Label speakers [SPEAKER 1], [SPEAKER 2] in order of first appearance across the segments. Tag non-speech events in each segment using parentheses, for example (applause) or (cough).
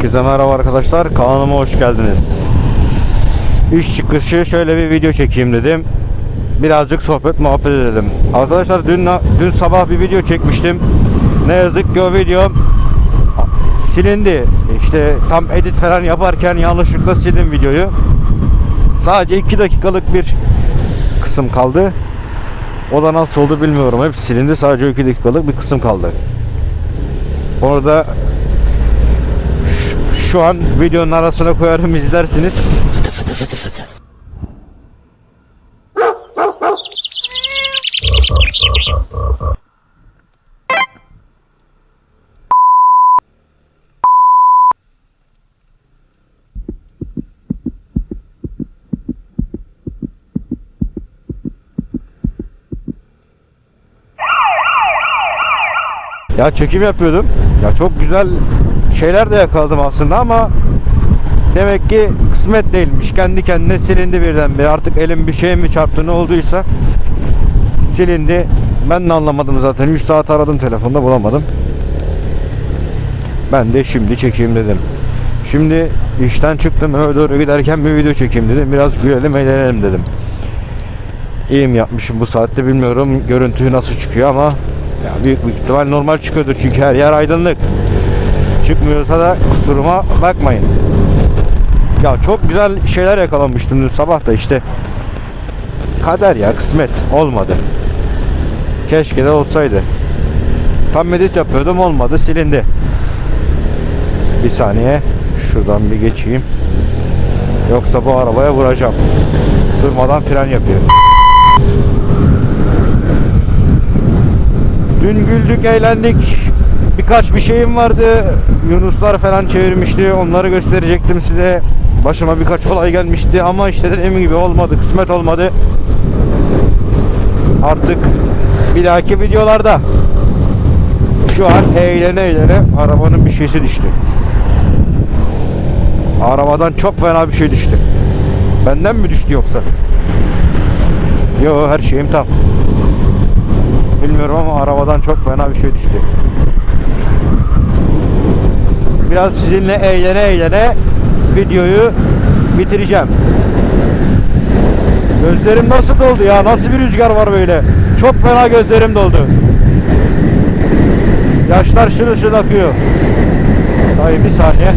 [SPEAKER 1] Herkese merhaba arkadaşlar. Kanalıma hoş geldiniz. İş çıkışı şöyle bir video çekeyim dedim. Birazcık sohbet muhabbet edelim. Arkadaşlar dün dün sabah bir video çekmiştim. Ne yazık ki o video silindi. İşte tam edit falan yaparken yanlışlıkla sildim videoyu. Sadece 2 dakikalık bir kısım kaldı. O da nasıl oldu bilmiyorum. Hep silindi. Sadece 2 dakikalık bir kısım kaldı. Orada şu- an videonun arasına koyarım izlersiniz. Ya çekim yapıyordum. Ya çok güzel şeyler de yakaladım aslında ama demek ki kısmet değilmiş. Kendi kendine silindi birdenbire. Artık elim bir şeye mi çarptı ne olduysa silindi. Ben de anlamadım zaten. 3 saat aradım telefonda bulamadım. Ben de şimdi çekeyim dedim. Şimdi işten çıktım eve doğru giderken bir video çekeyim dedim. Biraz gülelim eğlenelim dedim. İyi mi yapmışım bu saatte bilmiyorum. Görüntü nasıl çıkıyor ama ya büyük bir ihtimal normal çıkıyordur çünkü her yer aydınlık. Çıkmıyorsa da kusuruma bakmayın. Ya çok güzel şeyler yakalamıştım dün sabah da işte. Kader ya kısmet olmadı. Keşke de olsaydı. Tam medit yapıyordum olmadı silindi. Bir saniye şuradan bir geçeyim. Yoksa bu arabaya vuracağım. Durmadan fren yapıyor. Dün güldük, eğlendik. Birkaç bir şeyim vardı. Yunuslar falan çevirmişti. Onları gösterecektim size. Başıma birkaç olay gelmişti ama işte dediğim gibi olmadı. Kısmet olmadı. Artık bir dahaki videolarda şu an eğlene eğlene arabanın bir şeysi düştü. Arabadan çok fena bir şey düştü. Benden mi düştü yoksa? Yo her şeyim tam. Bilmiyorum ama arabadan çok fena bir şey düştü. Biraz sizinle eğlene eğlene videoyu bitireceğim. Gözlerim nasıl doldu ya? Nasıl bir rüzgar var böyle? Çok fena gözlerim doldu. Yaşlar şırıl şırıl akıyor. Dayı bir saniye.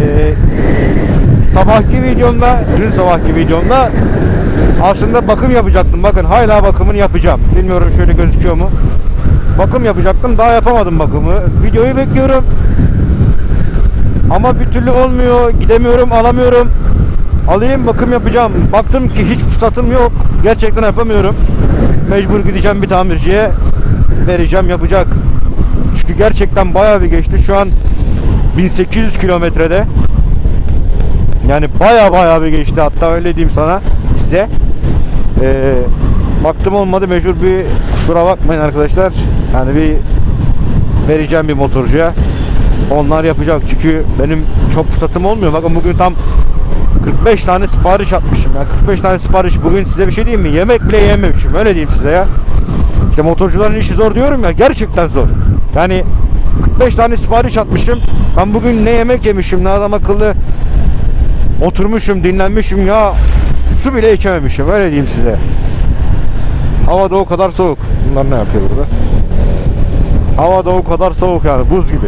[SPEAKER 1] Ee, sabahki videomda, dün sabahki videomda aslında bakım yapacaktım. Bakın hala bakımını yapacağım. Bilmiyorum şöyle gözüküyor mu? Bakım yapacaktım. Daha yapamadım bakımı. Videoyu bekliyorum. Ama bir türlü olmuyor. Gidemiyorum, alamıyorum. Alayım bakım yapacağım. Baktım ki hiç fırsatım yok. Gerçekten yapamıyorum. Mecbur gideceğim bir tamirciye. Vereceğim yapacak. Çünkü gerçekten bayağı bir geçti. Şu an 1800 kilometrede. Yani baya baya bir geçti hatta öyle diyeyim sana size. Ee, baktım olmadı mecbur bir kusura bakmayın arkadaşlar. Yani bir vereceğim bir motorcuya. Onlar yapacak çünkü benim çok fırsatım olmuyor. Bakın bugün tam 45 tane sipariş atmışım ya. 45 tane sipariş bugün size bir şey diyeyim mi? Yemek bile yememişim. Öyle diyeyim size ya. İşte motorcuların işi zor diyorum ya. Gerçekten zor. Yani 45 tane sipariş atmışım. Ben bugün ne yemek yemişim ne adam akıllı oturmuşum dinlenmişim ya su bile içememişim öyle diyeyim size. Hava da o kadar soğuk. Bunlar ne yapıyor burada? Hava da o kadar soğuk yani buz gibi.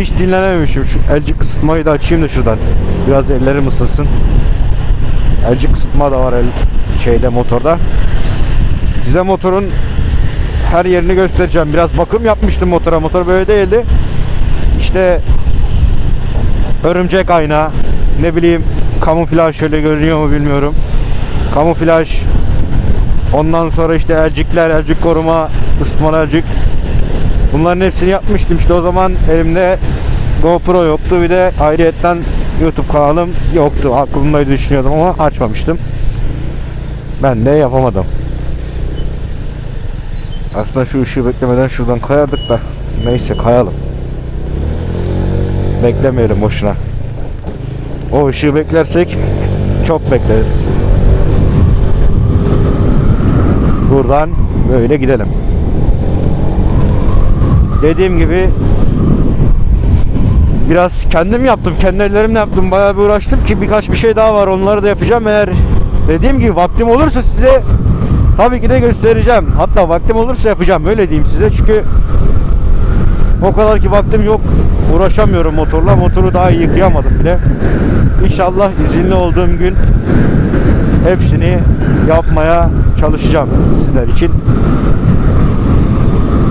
[SPEAKER 1] Hiç dinlenememişim. Şu elcik ısıtmayı da açayım da şuradan. Biraz ellerim ısınsın. Elcik ısıtma da var el şeyde motorda. Size motorun her yerini göstereceğim. Biraz bakım yapmıştım motora. Motor böyle değildi. İşte örümcek ayna ne bileyim kamuflaj şöyle görünüyor mu bilmiyorum. Kamuflaj ondan sonra işte elcikler, elcik koruma, ısıtmalı elcik. Bunların hepsini yapmıştım işte o zaman elimde GoPro yoktu bir de ayrıyetten YouTube kanalım yoktu. Aklımdaydı düşünüyordum ama açmamıştım. Ben de yapamadım. Aslında şu ışığı beklemeden şuradan kayardık da. Neyse kayalım. Beklemeyelim boşuna. O ışığı beklersek çok bekleriz. buradan böyle gidelim. Dediğim gibi biraz kendim yaptım. Kendi ellerimle yaptım. Bayağı bir uğraştım ki birkaç bir şey daha var. Onları da yapacağım. Eğer dediğim gibi vaktim olursa size tabii ki de göstereceğim. Hatta vaktim olursa yapacağım. Öyle diyeyim size. Çünkü o kadar ki vaktim yok. Uğraşamıyorum motorla. Motoru daha yıkayamadım bile. İnşallah izinli olduğum gün hepsini yapmaya çalışacağım sizler için.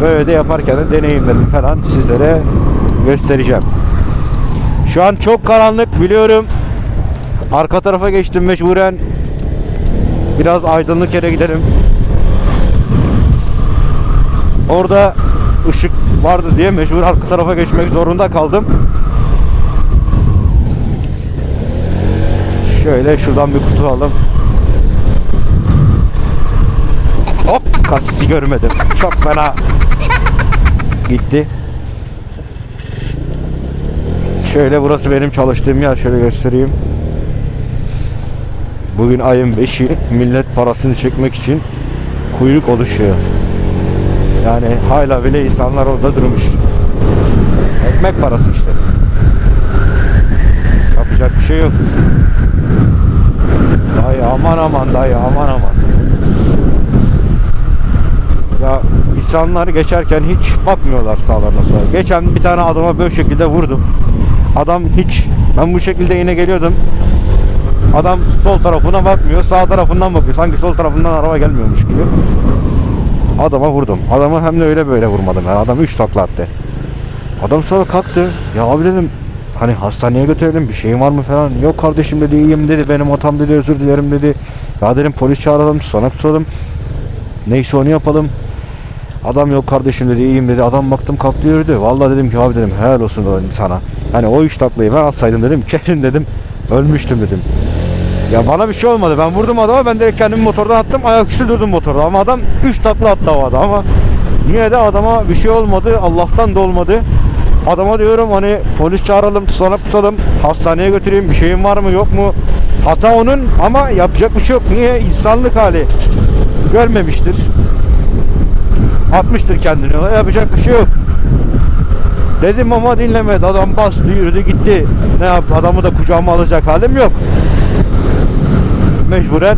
[SPEAKER 1] Böyle de yaparken de deneyimlerimi falan sizlere göstereceğim. Şu an çok karanlık biliyorum. Arka tarafa geçtim mecburen. Biraz aydınlık yere gidelim. Orada ışık vardı diye mecbur arka tarafa geçmek zorunda kaldım. Şöyle şuradan bir kurtulalım. Hop kasisi görmedim. Çok fena gitti. Şöyle burası benim çalıştığım yer. Şöyle göstereyim. Bugün ayın 5'i millet parasını çekmek için kuyruk oluşuyor. Yani hala bile insanlar orada durmuş. Ekmek parası işte. Yapacak bir şey yok. Dayı aman aman dayı aman aman. Ya insanlar geçerken hiç bakmıyorlar sağlarına sola. Geçen bir tane adama böyle şekilde vurdum. Adam hiç ben bu şekilde yine geliyordum. Adam sol tarafına bakmıyor, sağ tarafından bakıyor. Sanki sol tarafından araba gelmiyormuş gibi. Adama vurdum. Adamı hem de öyle böyle vurmadım. Yani adam 3 takla attı. Adam sonra kalktı. Ya abi dedim hani hastaneye götürelim bir şeyin var mı falan. Yok kardeşim dedi iyiyim dedi. Benim hatam dedi özür dilerim dedi. Ya dedim polis çağıralım sana tutalım. Neyse onu yapalım. Adam yok kardeşim dedi iyiyim dedi. Adam baktım kalktı yürüdü. Vallahi dedim ki abi dedim helal olsun dedim sana. Hani o üç taklayı ben atsaydım dedim (laughs) kesin dedim ölmüştüm dedim. Ya bana bir şey olmadı. Ben vurdum adama. Ben direkt kendimi motordan attım. Ayaküstü durdum motorda. Ama adam 3 takla attı havada ama yine de adama bir şey olmadı. Allah'tan da olmadı. Adama diyorum hani polis çağıralım, tutanıp tutalım, hastaneye götüreyim, bir şeyin var mı yok mu? Hata onun ama yapacak bir şey yok. Niye? İnsanlık hali. Görmemiştir. Atmıştır kendini. Yapacak bir şey yok. Dedim ama dinlemedi. Adam bastı, yürüdü, gitti. Ne yap? Adamı da kucağıma alacak halim yok mecburen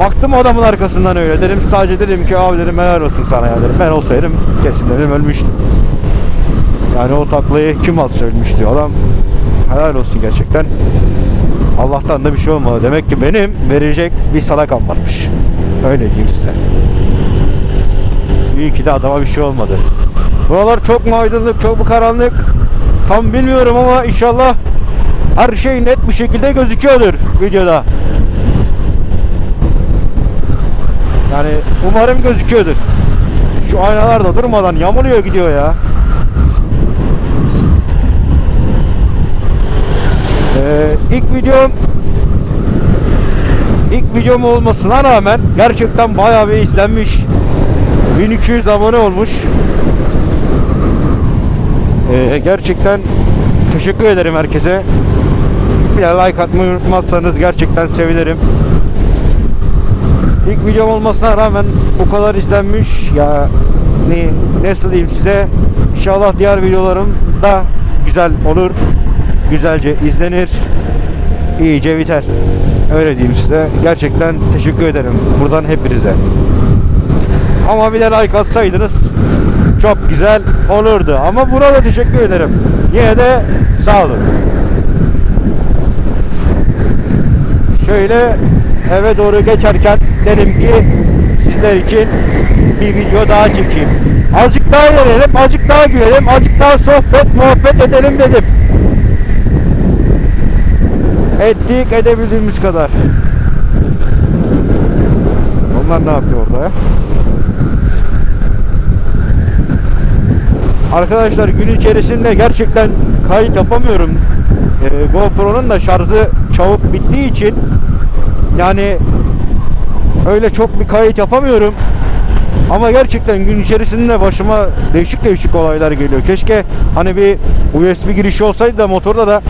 [SPEAKER 1] baktım adamın arkasından öyle. Dedim sadece dedim ki abi dedim helal olsun sana ya. Dedim. Ben olsaydım kesin dedim ölmüştüm. Yani o taklayı kim alsa ölmüştü adam. Helal olsun gerçekten. Allah'tan da bir şey olmadı. Demek ki benim verecek bir sadakam varmış. Öyle diyeyim size. İyi ki de adama bir şey olmadı. Buralar çok mu aydınlık çok mu karanlık? Tam bilmiyorum ama inşallah her şey net bir şekilde gözüküyordur videoda. Yani umarım gözüküyordur. Şu aynalar da durmadan yamuluyor gidiyor ya. Ee, ilk videom ilk videom olmasına rağmen gerçekten bayağı bir izlenmiş. 1200 abone olmuş. Ee, gerçekten teşekkür ederim herkese. Bir like atmayı unutmazsanız gerçekten sevinirim. İlk videom olmasına rağmen bu kadar izlenmiş. Ya ne nasıl diyeyim size? İnşallah diğer videolarım da güzel olur. Güzelce izlenir. iyice biter. Öyle diyeyim size. Gerçekten teşekkür ederim buradan hepinize. Ama bir de like atsaydınız çok güzel olurdu. Ama buna teşekkür ederim. Yine de sağ olun. Şöyle eve doğru geçerken dedim ki sizler için bir video daha çekeyim. Azıcık daha yerelim, azıcık daha gülelim, azıcık daha sohbet, muhabbet edelim dedim. Ettik edebildiğimiz kadar. Onlar ne yapıyor orada ya? Arkadaşlar gün içerisinde gerçekten kayıt yapamıyorum. Ee, GoPro'nun da şarjı çabuk bittiği için yani öyle çok bir kayıt yapamıyorum. Ama gerçekten gün içerisinde başıma değişik değişik olaylar geliyor. Keşke hani bir USB girişi olsaydı da motorda da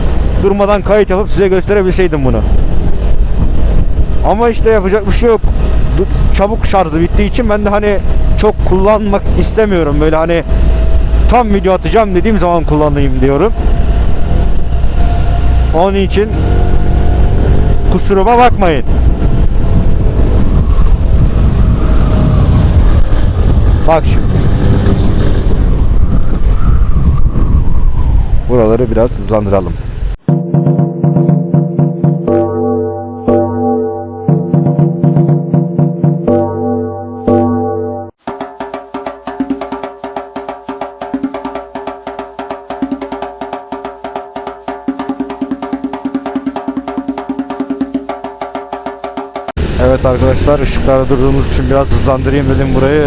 [SPEAKER 1] durmadan kayıt yapıp size gösterebilseydim bunu. Ama işte yapacak bir şey yok. çabuk şarjı bittiği için ben de hani çok kullanmak istemiyorum. Böyle hani tam video atacağım dediğim zaman kullanayım diyorum. Onun için kusuruma bakmayın. Bak şimdi. Buraları biraz hızlandıralım. Evet arkadaşlar ışıklarda durduğumuz için biraz hızlandırayım dedim burayı.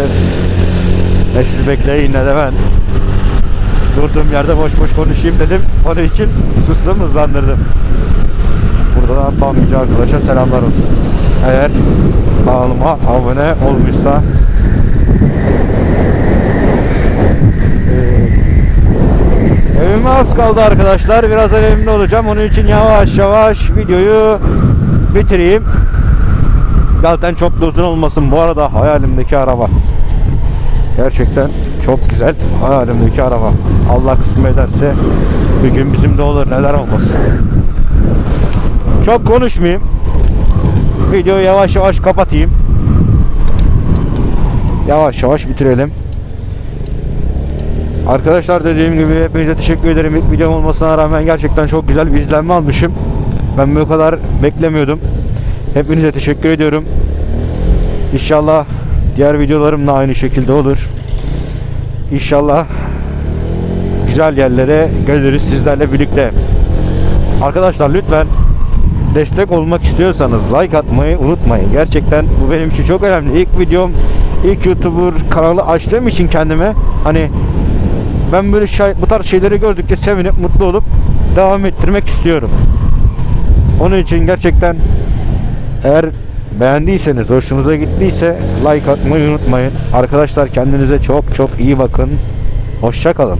[SPEAKER 1] Ne siz bekleyin ne de ben. Durduğum yerde boş boş konuşayım dedim. Onun için sustum hızlandırdım. Burada da Bambici arkadaşa selamlar olsun. Eğer kanalıma abone olmuşsa Ee, Evime az kaldı arkadaşlar. Birazdan evimde olacağım. Onun için yavaş yavaş videoyu bitireyim. Zaten çok da uzun olmasın. Bu arada hayalimdeki araba. Gerçekten çok güzel. Hayalimdeki araba. Allah kısmet ederse bir gün bizim de olur. Neler olmasın. Çok konuşmayayım. Videoyu yavaş yavaş kapatayım. Yavaş yavaş bitirelim. Arkadaşlar dediğim gibi hepinize teşekkür ederim. İlk videom olmasına rağmen gerçekten çok güzel bir izlenme almışım. Ben bu kadar beklemiyordum. Hepinize teşekkür ediyorum. İnşallah diğer videolarım da aynı şekilde olur. İnşallah güzel yerlere geliriz sizlerle birlikte. Arkadaşlar lütfen destek olmak istiyorsanız like atmayı unutmayın. Gerçekten bu benim için çok önemli. İlk videom, ilk YouTuber kanalı açtığım için kendime hani ben böyle şey, bu tarz şeyleri gördükçe sevinip mutlu olup devam ettirmek istiyorum. Onun için gerçekten eğer beğendiyseniz, hoşunuza gittiyse like atmayı unutmayın. Arkadaşlar kendinize çok çok iyi bakın. Hoşça kalın.